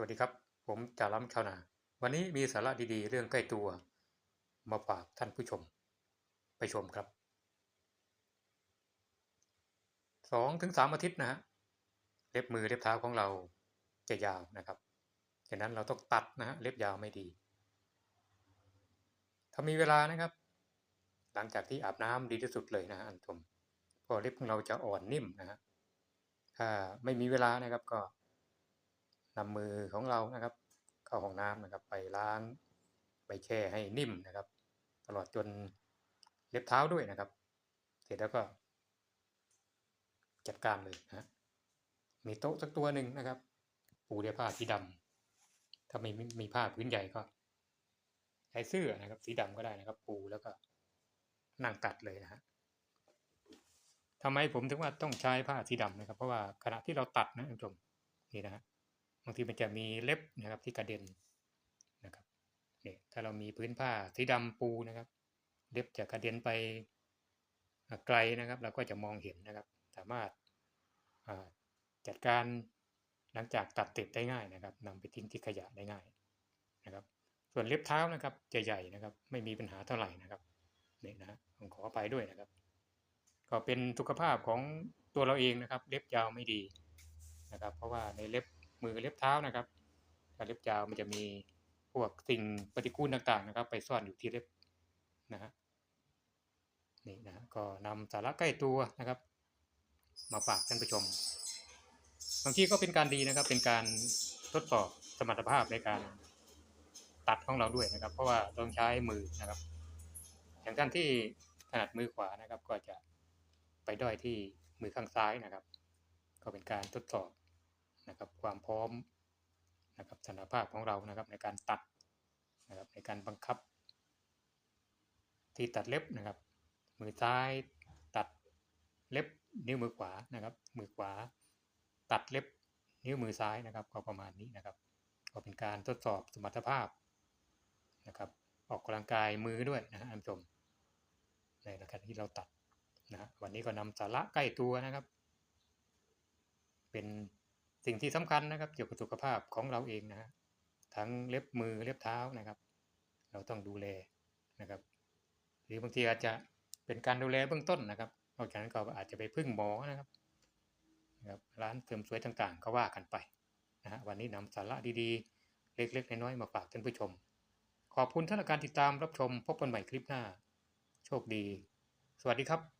วัสดีครับ ผมจ่าล้ำชาวนา วันนี้มีสาระดีๆ เรื่องใกล้ตัว มาฝากท่านผู้ชม ไปชมครับสองถึงสามอาทิตย์นะฮะเล็บมือเล็บเท้าของเราจะยาวนะครับฉะนั้นเราต้องตัดนะฮะเล็บยาวไม่ดี ถ้ามีเวลานะครับ หลังจากที่อาบน้ำดีที่สุดเลยนะฮะท่านชมเพราะเล็บของเราจะอ่อนนิ่มนะฮะถ้าไม่มีเวลานะครับก็ นำมือของเรานะครับ เข้าห้องน้ำนะครับ ไปล้างไปแช่ให้นิ่มนะครับ ตลอดจนเล็บเท้าด้วยนะครับ เสร็จแล้วก็ จัดการเลยนะมีโต๊ะสักตัวหนึ่งนะครับ ปูด้วยผ้าสีดำถ้าไม่มีมีผ้าพื้นใหญ่ก็ใช้เสื้อนะครับ สีดำก็ได้นะครับ ปูแล้วก็นั่งตัดเลยนะฮะทำไมผมถึงว่าต้องใช้ผ้าสีดำนะครับ เพราะว่าขณะที่เราตัดนะท่านผู้ชมนี่นะฮะ บางทีมันจะมีเล็บนะครับที่กระเด็นนะครับเนี่ยถ้าเรามีพื้นผ้าสีดำปูนะครับ เล็บจะกระเด็นไปไกลนะครับ เราก็จะมองเห็นนะครับ สามารถจัดการหลังจากตัดติดได้ง่ายนะครับนำไปทิ้งที่ขยะได้ง่ายนะครับ ส่วนเล็บเท้านะครับจะใหญ่นะครับ ไม่มีปัญหาเท่าไหร่นะครับเนี่ยนะผมขอไปด้วยนะครับ ก็เป็นสุขภาพของตัวเราเองนะครับ เล็บยาวไม่ดีนะครับ เพราะว่าในเล็บ มือเล็บเท้านะครับถ้าเล็บยาวมันจะมีพวกสิ่งปฏิกูลต่างๆนะครับ ไปซ่อนอยู่ที่เล็บนะฮะนี่นะก็นำสาระใกล้ตัวนะครับ มาฝากท่านผู้ชมบางทีก็เป็นการดีนะครับ เป็นการทดสอบสมรรถภาพในการตัดของเราด้วยนะครับ เพราะว่าต้องใช้มือนะครับ อย่างท่านที่ถนัดมือขวานะครับ ก็จะไปด้อยที่มือข้างซ้ายนะครับ ก็เป็นการทดสอบ นะครับความพร้อมนะครับสมรรถภาพของเรานะครับในการตัดนะครับในการบังคับ ที่ตัดเล็บนะครับ มือซ้ายตัดเล็บนิ้วมือขวานะครับ มือขวา ตัดเล็บนิ้วมือซ้ายนะครับ ก็ประมาณนี้นะครับ ก็เป็นการทดสอบสมรรถภาพนะครับ ออกกำลังกายมือด้วยนะฮะท่านผู้ชมในการที่เราตัดนะวันนี้ก็นำสาระใกล้ตัวนะครับ เป็น สิ่งที่สำคัญนะครับ เกี่ยวกับสุขภาพของเราเองนะฮะทั้งเล็บมือเล็บเท้านะครับ เราต้องดูแลนะครับ หรือบางทีอาจจะเป็นการดูแลเบื้องต้นนะครับนอกจากนั้นก็อาจจะไปพึ่งหมอนะครับนะครับร้านเสริมสวยต่างๆ ก็ว่ากันไปนะฮะวันนี้นำสาระดีๆ เล็กๆน้อยๆมาฝากท่านผู้ชม ขอบคุณท่านการติดตามรับชมพบกันใหม่คลิปหน้า โชคดี สวัสดีครับ